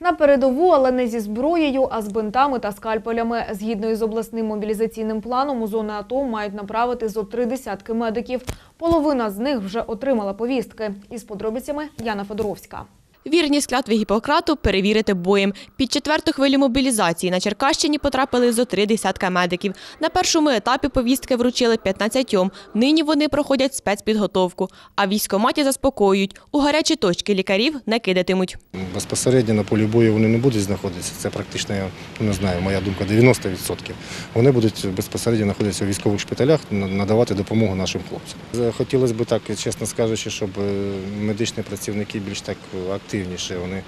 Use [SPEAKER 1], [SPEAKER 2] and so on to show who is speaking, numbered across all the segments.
[SPEAKER 1] На передову, але не зі зброєю, а з бинтами та скальпелями. Згідно із обласним мобілізаційним планом, у зони АТО мають направити зо три десятки медиків. Половина з них вже отримала повістки. Із подробицями Яна Федоровська.
[SPEAKER 2] Вірність клятви Гіппократу перевірити боєм. Під четверту хвилю мобілізації на Черкащині потрапили зо три десятка медиків. На першому етапі повістки вручили 15. Нині вони проходять спецпідготовку. А військоматі заспокоюють, у гарячі точки лікарів не кидатимуть.
[SPEAKER 3] Безпосередньо на полі бою вони не будуть знаходитися. Це практично, не знаю, моя думка, 90%. Вони будуть безпосередньо знаходитися у військових шпиталях, надавати допомогу нашим хлопцям. Хотілося б так, чесно скажучи, щоб е, медичні працівники більш так активніше вони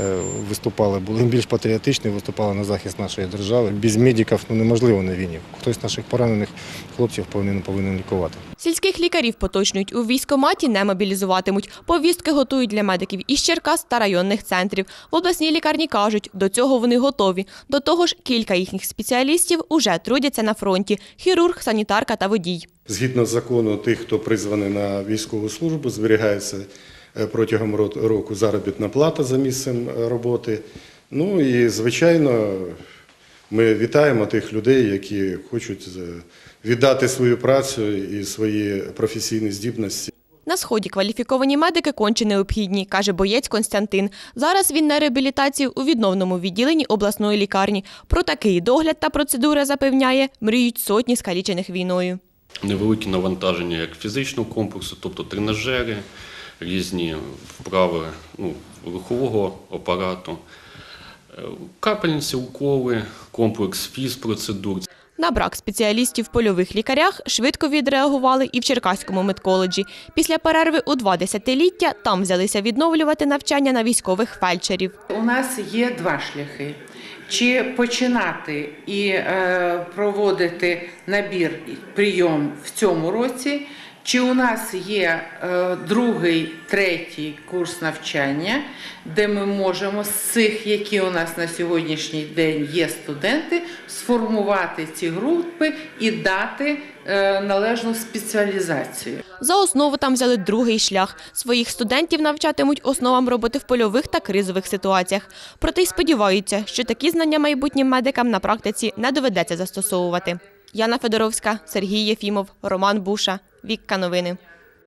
[SPEAKER 3] е, виступали, були більш патріотичні, виступали на захист нашої держави. Без медиків ну, неможливо на війні. Хтось з наших поранених хлопців повинен, повинен лікувати.
[SPEAKER 2] Сільських лікарів поточнюють у військоматі не мобілізуватимуть. Повістки готують для медиків із Черкас та районних центрів. В обласній лікарні кажуть, до цього вони готові. До того ж, кілька їхніх спеціалістів уже трудяться на фронті: хірург, санітарка та водій.
[SPEAKER 4] Згідно з закону, тих, хто призваний на військову службу, зберігається протягом ро- року заробітна плата за місцем е, роботи. Ну і звичайно, ми вітаємо тих людей, які хочуть е, віддати свою працю і свої професійні здібності.
[SPEAKER 2] На сході кваліфіковані медики конче необхідні, каже боєць Константин. Зараз він на реабілітації у відновному відділенні обласної лікарні. Про такий догляд та процедури запевняє, мріють сотні скалічених війною.
[SPEAKER 5] невеликі навантаження як фізичного комплексу, тобто тренажери, різні вправи ну, рухового апарату, е, капельниці, уколи, комплекс фізпроцедур.
[SPEAKER 2] На брак спеціалістів в польових лікарях швидко відреагували і в Черкаському медколеджі. Після перерви у два десятиліття там взялися відновлювати навчання на військових фельдшерів.
[SPEAKER 6] У нас є два шляхи. Чи починати і е, проводити набір прийом в цьому році, чи у нас є е, другий, третій курс навчання, де ми можемо з цих, які у нас на сьогоднішній день є студенти, сформувати ці групи і дати е, належну спеціалізацію.
[SPEAKER 2] За основу там взяли другий шлях. Своїх студентів навчатимуть основам роботи в польових та кризових ситуаціях. Проте й сподіваються, що такі знання майбутнім медикам на практиці не доведеться застосовувати. Яна Федоровська, Сергій Єфімов, Роман Буша. Вікка новини.